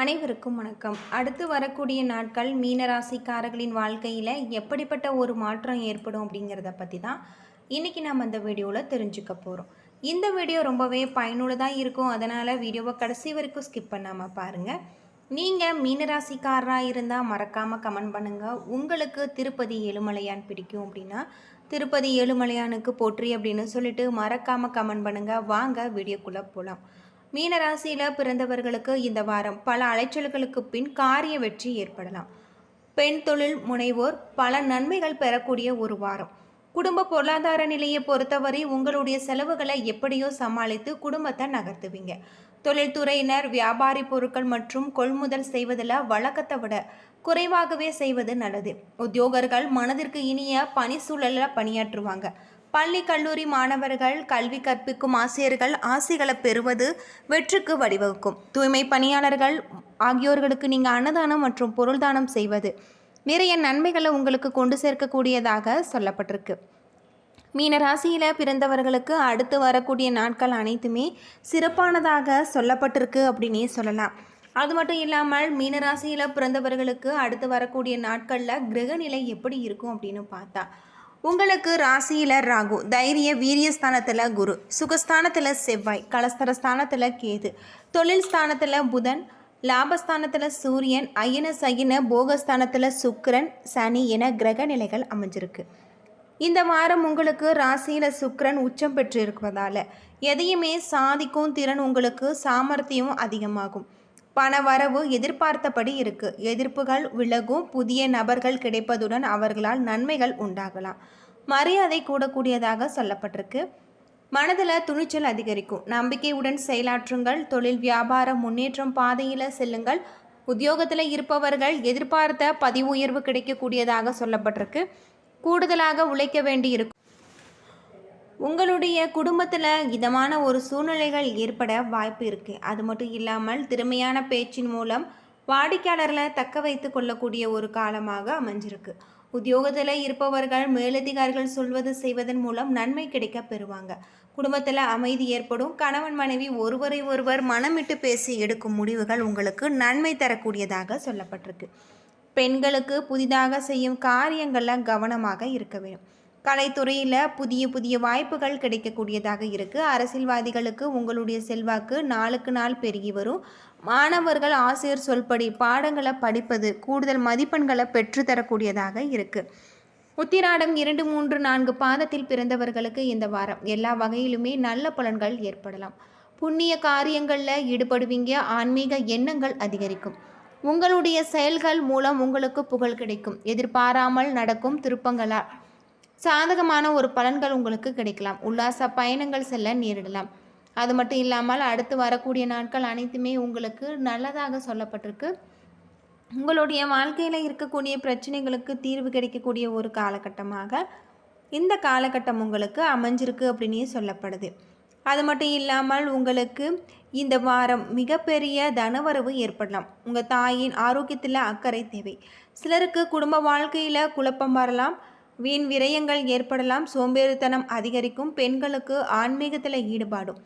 அனைவருக்கும் வணக்கம். அடுத்து வரக்கூடிய நாட்கள் மீனராசிக்காரர்களின் வாழ்க்கையில் எப்படிப்பட்ட ஒரு மாற்றம் ஏற்படும் அப்படிங்கிறத பற்றி தான் இன்றைக்கி நம்ம இந்த வீடியோவில் தெரிஞ்சுக்க போகிறோம் இந்த வீடியோ ரொம்பவே பயனுள்ளதாக இருக்கும். அதனால் வீடியோவை கடைசி வரைக்கும் ஸ்கிப் பண்ணாமல் பாருங்கள் நீங்கள் மீனராசிக்காரராக இருந்தால் மறக்காமல் கமெண்ட் பண்ணுங்கள் உங்களுக்கு திருப்பதி ஏழுமலையான் பிடிக்கும் அப்படின்னா திருப்பதி ஏழுமலையானுக்கு போற்றி அப்படின்னு சொல்லிட்டு மறக்காமல் கமெண்ட் பண்ணுங்கள் வாங்க வீடியோக்குள்ளே போகலாம் மீனராசியில் பிறந்தவர்களுக்கு இந்த வாரம் பல அலைச்சல்களுக்கு பின் காரிய வெற்றி ஏற்படலாம். பெண் தொழில் முனைவோர் பல நன்மைகள் பெறக்கூடிய ஒரு வாரம். குடும்ப பொருளாதார நிலையை பொறுத்தவரை உங்களுடைய செலவுகளை எப்படியோ சமாளித்து குடும்பத்தை நகர்த்துவீங்க. தொழில்துறையினர் வியாபாரி பொருட்கள் மற்றும் கொள்முதல் செய்வதில் வழக்கத்தை விட குறைவாகவே செய்வது நல்லது. உத்தியோகர்கள் மனதிற்கு இனிய பணி சூழலில் பணியாற்றுவாங்க. பள்ளி கல்லூரி மாணவர்கள் கல்வி கற்பிக்கும் ஆசிரியர்கள் ஆசைகளை பெறுவது வெற்றிக்கு வழிவகுக்கும். தூய்மை பணியாளர்கள் ஆகியோர்களுக்கு நீங்கள் அன்னதானம் மற்றும் பொருள்தானம் செய்வது நிறைய நன்மைகளை உங்களுக்கு கொண்டு சேர்க்கக்கூடியதாக சொல்லப்பட்டிருக்கு. மீனராசியில் பிறந்தவர்களுக்கு அடுத்து வரக்கூடிய நாட்கள் அனைத்துமே சிறப்பானதாக சொல்லப்பட்டிருக்கு அப்படின்னே சொல்லலாம். அது மட்டும் இல்லாமல் மீனராசியில் பிறந்தவர்களுக்கு அடுத்து வரக்கூடிய நாட்களில் கிரகநிலை எப்படி இருக்கும் அப்படின்னு பார்த்தா உங்களுக்கு ராசியில் ராகு தைரிய வீரியஸ்தானத்தில் குரு சுகஸ்தானத்தில் செவ்வாய் கலஸ்தர ஸ்தானத்தில் கேது தொழில் ஸ்தானத்தில் புதன் லாபஸ்தானத்தில் சூரியன் அயன சயின போகஸ்தானத்தில் சுக்கிரன் சனி என கிரக நிலைகள் அமைஞ்சிருக்கு. இந்த வாரம் உங்களுக்கு ராசியில் சுக்கிரன் உச்சம் பெற்றிருப்பதால் எதையுமே சாதிக்கும் திறன் உங்களுக்கு சாமர்த்தியம் அதிகமாகும். பண வரவு எதிர்பார்த்தபடி இருக்கு. எதிர்ப்புகள் விலகும் புதிய நபர்கள் கிடைப்பதுடன் அவர்களால் நன்மைகள் உண்டாகலாம். மரியாதை கூடக்கூடியதாக சொல்லப்பட்டிருக்கு. மனதில் துணிச்சல் அதிகரிக்கும். நம்பிக்கையுடன் செயலாற்றுங்கள். தொழில் வியாபார முன்னேற்றம் பாதையில் செல்லுங்கள். உத்தியோகத்தில் இருப்பவர்கள் எதிர்பார்த்த பதிவு உயர்வு கிடைக்கக்கூடியதாக சொல்லப்பட்டிருக்கு. கூடுதலாக உழைக்க வேண்டியிருக்கும். உங்களுடைய குடும்பத்தில் இதமான ஒரு சூழ்நிலைகள் ஏற்பட வாய்ப்பு இருக்குது அது மட்டும் இல்லாமல் திறமையான பேச்சின் மூலம் வாடிக்கையாளர்களை தக்க வைத்து கொள்ளக்கூடிய ஒரு காலமாக அமைஞ்சிருக்கு. உத்தியோகத்தில் இருப்பவர்கள் மேலதிகாரிகள் சொல்வது செய்வதன் மூலம் நன்மை கிடைக்க பெறுவாங்க. குடும்பத்தில் அமைதி ஏற்படும். கணவன் மனைவி ஒருவரை ஒருவர் மனமிட்டு பேசி எடுக்கும் முடிவுகள் உங்களுக்கு நன்மை தரக்கூடியதாக சொல்லப்பட்டிருக்கு. பெண்களுக்கு புதிதாக செய்யும் காரியங்களில் கவனமாக இருக்க வேண்டும். கலைத்துறையில் புதிய புதிய வாய்ப்புகள் கிடைக்கக்கூடியதாக இருக்குது அரசியல்வாதிகளுக்கு உங்களுடைய செல்வாக்கு நாளுக்கு நாள் பெருகி வரும். மாணவர்கள் ஆசிரியர் சொல்படி பாடங்களை படிப்பது கூடுதல் மதிப்பெண்களை பெற்றுத்தரக்கூடியதாக இருக்குது உத்திராடம் இரண்டு மூன்று நான்கு பாதத்தில் பிறந்தவர்களுக்கு இந்த வாரம் எல்லா வகையிலுமே நல்ல பலன்கள் ஏற்படலாம். புண்ணிய காரியங்களில் ஈடுபடுவீங்க. ஆன்மீக எண்ணங்கள் அதிகரிக்கும். உங்களுடைய செயல்கள் மூலம் உங்களுக்கு புகழ் கிடைக்கும். எதிர்பாராமல் நடக்கும் திருப்பங்களால். சாதகமான ஒரு பலன்கள் உங்களுக்கு கிடைக்கலாம். உல்லாச பயணங்கள் செல்ல நேரிடலாம். அது மட்டும் இல்லாமல் அடுத்து வரக்கூடிய நாட்கள் அனைத்துமே உங்களுக்கு நல்லதாக சொல்லப்பட்டிருக்கு. உங்களுடைய வாழ்க்கையில் இருக்கக்கூடிய பிரச்சனைகளுக்கு தீர்வு கிடைக்கக்கூடிய ஒரு காலகட்டமாக இந்த காலகட்டம் உங்களுக்கு அமைஞ்சிருக்கு அப்படின்னே சொல்லப்படுது. அது மட்டும் இல்லாமல் உங்களுக்கு இந்த வாரம் மிகப்பெரிய தனவரவு ஏற்படலாம். உங்கள் தாயின் ஆரோக்கியத்தில் அக்கறை தேவை. சிலருக்கு குடும்ப வாழ்க்கையில் குழப்பம் வரலாம். வீண் விரயங்கள் ஏற்படலாம் சோம்பேறித்தனம் அதிகரிக்கும் பெண்களுக்கு ஆன்மீகத்தில் ஈடுபாடும்.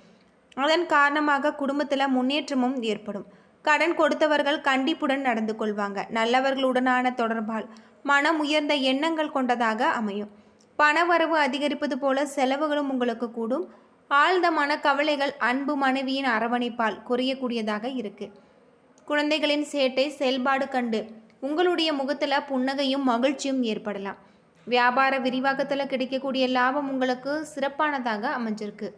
அதன் காரணமாக குடும்பத்தில் முன்னேற்றமும் ஏற்படும். கடன் கொடுத்தவர்கள் கண்டிப்புடன் நடந்து கொள்வாங்க. நல்லவர்களுடனான தொடர்பால் மனம் உயர்ந்த எண்ணங்கள் கொண்டதாக அமையும். பணவரவு அதிகரிப்பது போல செலவுகளும் உங்களுக்கு கூடும். ஆழ்ந்த மனக்கவலைகள் அன்பு மனைவியின் அரவணைப்பால் குறையக்கூடியதாக இருக்கு. குழந்தைகளின் சேட்டை செயல்பாடு கண்டு உங்களுடைய முகத்தில் புன்னகையும் மகிழ்ச்சியும் ஏற்படலாம். வியாபார விரிவாக்கத்தில் கிடைக்கக்கூடிய லாபம் உங்களுக்கு சிறப்பானதாக அமைஞ்சிருக்கு.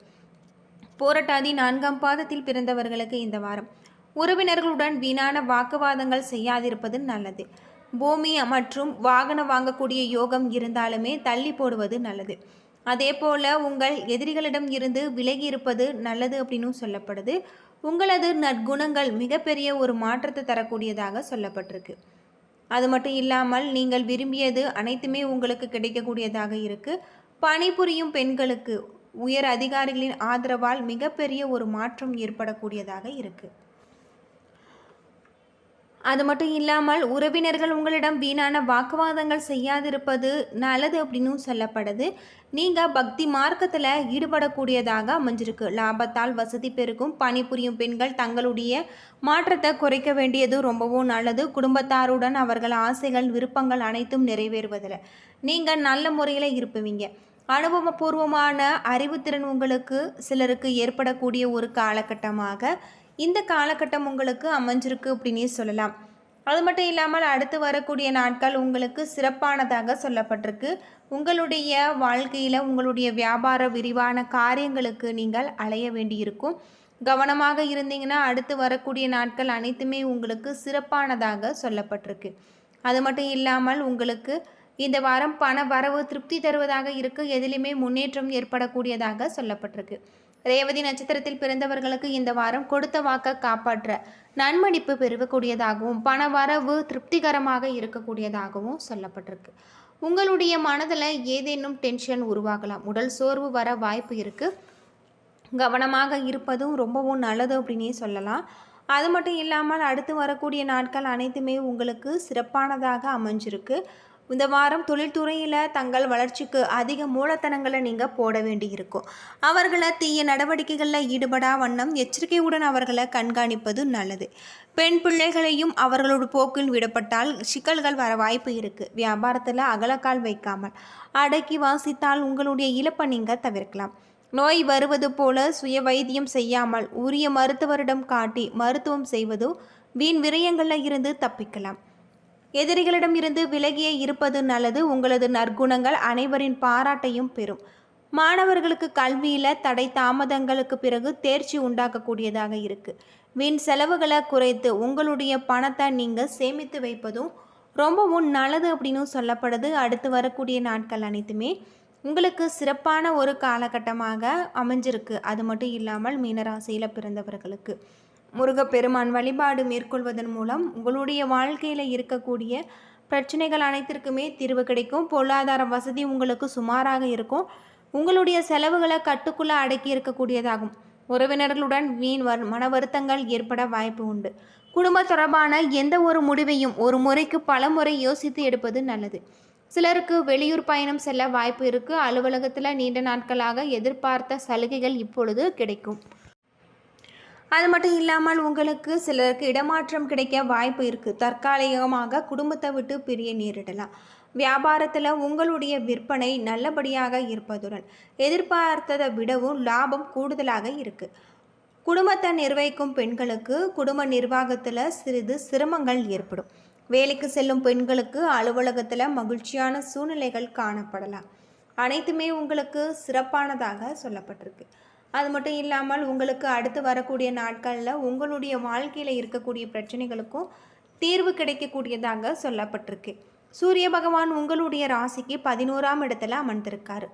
போராட்டாதி நான்காம் பாதத்தில் பிறந்தவர்களுக்கு இந்த வாரம். உறவினர்களுடன் வீணான வாக்குவாதங்கள் செய்யாதிருப்பது நல்லது. பூமி மற்றும் வாகனம் வாங்கக்கூடிய யோகம் இருந்தாலுமே தள்ளி போடுவது நல்லது. அதே போல் உங்கள் எதிரிகளிடம் இருந்து விலகி இருப்பது நல்லது அப்படின்னு சொல்லப்படுது. உங்களது நற்குணங்கள் மிகப்பெரிய ஒரு மாற்றத்தை தரக்கூடியதாக சொல்லப்பட்டிருக்கு. அது மட்டும் இல்லாமல் நீங்கள் விரும்பியது அனைத்துமே உங்களுக்கு கிடைக்கக்கூடியதாக இருக்குது பணிபுரியும் பெண்களுக்கு உயர் அதிகாரிகளின் ஆதரவால் மிகப்பெரிய ஒரு மாற்றம் ஏற்படக்கூடியதாக இருக்குது அது மட்டும் இல்லாமல் உறவினர்கள் உங்களிடம் வீணான வாக்குவாதங்கள் செய்யாதிருப்பது நல்லது அப்படின்னு சொல்லப்படுது. நீங்கள் பக்தி மார்க்கத்தில் ஈடுபடக்கூடியதாக அமைஞ்சிருக்கு. லாபத்தால் வசதி பெருக்கும் பணிபுரியும் பெண்கள் தங்களுடைய மாற்றத்தை குறைக்க வேண்டியது ரொம்பவும் நல்லது. குடும்பத்தாருடன் அவர்கள் ஆசைகள் விருப்பங்கள் அனைத்தும் நிறைவேறுவதில் நீங்கள் நல்ல முறையில் இருப்புவீங்க அனுபவபூர்வமான அறிவுத்திறன் உங்களுக்கு சிலருக்கு ஏற்படக்கூடிய ஒரு காலகட்டமாக இந்த காலகட்டம் உங்களுக்கு அமைஞ்சிருக்கு அப்படின்னே சொல்லலாம். அது மட்டும் இல்லாமல் அடுத்து வரக்கூடிய நாட்கள் உங்களுக்கு சிறப்பானதாக சொல்லப்பட்டிருக்கு. உங்களுடைய வாழ்க்கையில் உங்களுடைய வியாபார விரிவான காரியங்களுக்கு நீங்கள் அலைய வேண்டியிருக்கும். கவனமாக இருந்தீங்கன்னா அடுத்து வரக்கூடிய நாட்கள் அனைத்துமே உங்களுக்கு சிறப்பானதாக சொல்லப்பட்டிருக்கு. அது மட்டும் இல்லாமல் உங்களுக்கு இந்த வாரம் பண வரவு திருப்தி தருவதாக இருக்கு. எதிலுமே முன்னேற்றம் ஏற்படக்கூடியதாக சொல்லப்பட்டிருக்கு. ரேவதி நட்சத்திரத்தில் பிறந்தவர்களுக்கு இந்த வாரம் கொடுத்த வாக்க காப்பாற்ற நன்மதிப்பு பெருகக்கூடியதாகவும் பண வரவு திருப்திகரமாக இருக்கக்கூடியதாகவும் சொல்லப்பட்டிருக்கு. உங்களுடைய மனதில் ஏதேனும் டென்ஷன் உருவாகலாம். உடல் சோர்வு வர வாய்ப்பு இருக்குது கவனமாக இருப்பதும் ரொம்பவும் நல்லது அப்படின்னே சொல்லலாம். அது மட்டும் இல்லாமல் அடுத்து வரக்கூடிய நாட்கள் அனைத்துமே உங்களுக்கு சிறப்பானதாக அமைஞ்சிருக்கு. இந்த வாரம் தொழில்துறையில் தங்கள் வளர்ச்சிக்கு அதிக மூலத்தனங்களை நீங்கள் போட வேண்டியிருக்கும். அவர்களை தீய நடவடிக்கைகளில் ஈடுபடா வண்ணம் எச்சரிக்கையுடன் அவர்களை கண்காணிப்பது நல்லது. பெண் பிள்ளைகளையும் அவர்களோட போக்கில் விடப்பட்டால் சிக்கல்கள் வர வாய்ப்பு இருக்குது வியாபாரத்தில் அகலக்கால் வைக்காமல் அடக்கி வாசித்தால் உங்களுடைய இழப்பை நீங்கள் தவிர்க்கலாம். நோய் வருவது போல சுய வைத்தியம் செய்யாமல் உரிய மருத்துவரிடம் காட்டி மருத்துவம் செய்வதோ வீண் விரயங்களில் இருந்து தப்பிக்கலாம். எதிரிகளிடம் இருந்து விலகியே இருப்பது நல்லது. உங்களது நற்குணங்கள் அனைவரின் பாராட்டையும் பெறும். மாணவர்களுக்கு கல்வியில் தடை தாமதங்களுக்கு பிறகு தேர்ச்சி உண்டாக்கக்கூடியதாக இருக்குது வீண் செலவுகளை குறைத்து உங்களுடைய பணத்தை நீங்கள் சேமித்து வைப்பதும் ரொம்பவும் நல்லது அப்படின்னு சொல்லப்படுது. அடுத்து வரக்கூடிய நாட்கள் அனைத்துமே உங்களுக்கு சிறப்பான ஒரு காலகட்டமாக அமைஞ்சிருக்கு. அது மட்டும் இல்லாமல் மீனராசியில் பிறந்தவர்களுக்கு. முருகப்பெருமான் வழிபாடு மேற்கொள்வதன் மூலம் உங்களுடைய வாழ்க்கையில் இருக்கக்கூடிய பிரச்சனைகள் அனைத்திற்குமே தீர்வு கிடைக்கும். பொருளாதார வசதி உங்களுக்கு சுமாராக இருக்கும். உங்களுடைய செலவுகளை கட்டுக்குள்ளே அடக்கி இருக்கக்கூடியதாகும். உறவினர்களுடன் வீண் வர் மன வருத்தங்கள் ஏற்பட வாய்ப்பு உண்டு. குடும்ப தொடர்பான எந்த ஒரு முடிவையும் ஒரு முறைக்கு பல முறை யோசித்து எடுப்பது நல்லது. சிலருக்கு வெளியூர் பயணம் செல்ல வாய்ப்பு இருக்குது அலுவலகத்தில் நீண்ட நாட்களாக எதிர்பார்த்த சலுகைகள் இப்பொழுது கிடைக்கும். அது மட்டும் இல்லாமல் உங்களுக்கு சிலருக்கு இடமாற்றம் கிடைக்க வாய்ப்பு இருக்குது தற்காலிகமாக குடும்பத்தை விட்டு பிரிய நேரிடலாம். வியாபாரத்தில் உங்களுடைய விற்பனை நல்லபடியாக இருப்பதுடன் எதிர்பார்த்ததை விடவும் லாபம் கூடுதலாக இருக்குது குடும்பத்தை நிர்வகிக்கும் பெண்களுக்கு குடும்ப நிர்வாகத்தில் சிறிது சிரமங்கள் ஏற்படும். வேலைக்கு செல்லும் பெண்களுக்கு அலுவலகத்தில் மகிழ்ச்சியான சூழ்நிலைகள் காணப்படலாம். அனைத்துமே உங்களுக்கு சிறப்பானதாக சொல்லப்பட்டிருக்கு. அது மட்டும் இல்லாமல் உங்களுக்கு அடுத்து வரக்கூடிய நாட்களில் உங்களுடைய வாழ்க்கையில் இருக்கக்கூடிய பிரச்சனைகளுக்கும் தீர்வு கிடைக்கக்கூடியதாக சொல்லப்பட்டிருக்கு. சூரிய பகவான் உங்களுடைய ராசிக்கு பதினோராம் இடத்துல அமர்ந்திருக்காரு.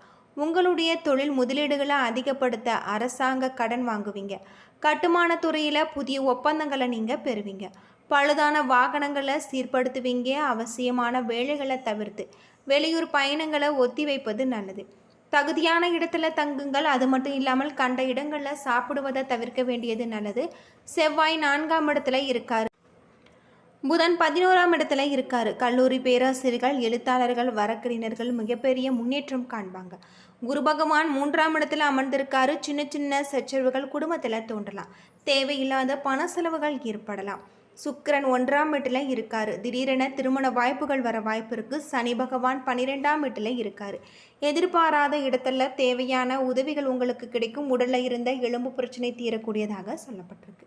உங்களுடைய தொழில் முதலீடுகளை அதிகப்படுத்த அரசாங்க கடன் வாங்குவீங்க. கட்டுமானத்துறையில் புதிய ஒப்பந்தங்களை நீங்கள் பெறுவீங்க. பழுதான வாகனங்களை சீர்படுத்துவீங்க. அவசியமான வேலைகளை தவிர்த்து. வெளியூர் பயணங்களை ஒத்தி வைப்பது நல்லது. தகுதியான இடத்துல தங்குங்கள். அது மட்டும் இல்லாமல் கண்ட இடங்களில் சாப்பிடுவதை தவிர்க்க வேண்டியது நல்லது. செவ்வாய் நான்காம் இடத்துல இருக்காரு. புதன் பதினோராம் இடத்துல இருக்காரு. கல்லூரி பேராசிரியர்கள் எழுத்தாளர்கள் வழக்கறிஞர்கள் மிகப்பெரிய முன்னேற்றம் காண்பாங்க. குரு பகவான் மூன்றாம் இடத்துல அமர்ந்திருக்காரு. சின்ன சின்ன சச்சரவுகள் குடும்பத்தில் தோன்றலாம். தேவையில்லாத பண செலவுகள் ஏற்படலாம். சுக்கிரன் ஒன்றாம் வீட்டில் இருக்காரு. திடீரென திருமண வாய்ப்புகள் வர வாய்ப்பு இருக்கு. சனி பகவான் பன்னிரெண்டாம் வீட்டில் இருக்காரு. எதிர்பாராத இடத்துல தேவையான உதவிகள் உங்களுக்கு கிடைக்கும். உடலில் இருந்த எலும்பு பிரச்சனை தீரக்கூடியதாக சொல்லப்பட்டிருக்கு.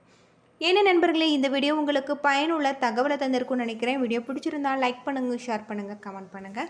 என்ன நண்பர்களே இந்த வீடியோ உங்களுக்கு பயனுள்ள தகவலை தந்திருக்கும்னு நினைக்கிறேன். வீடியோ பிடிச்சிருந்தா லைக் பண்ணுங்கள் ஷேர் பண்ணுங்கள் கமெண்ட் பண்ணுங்கள்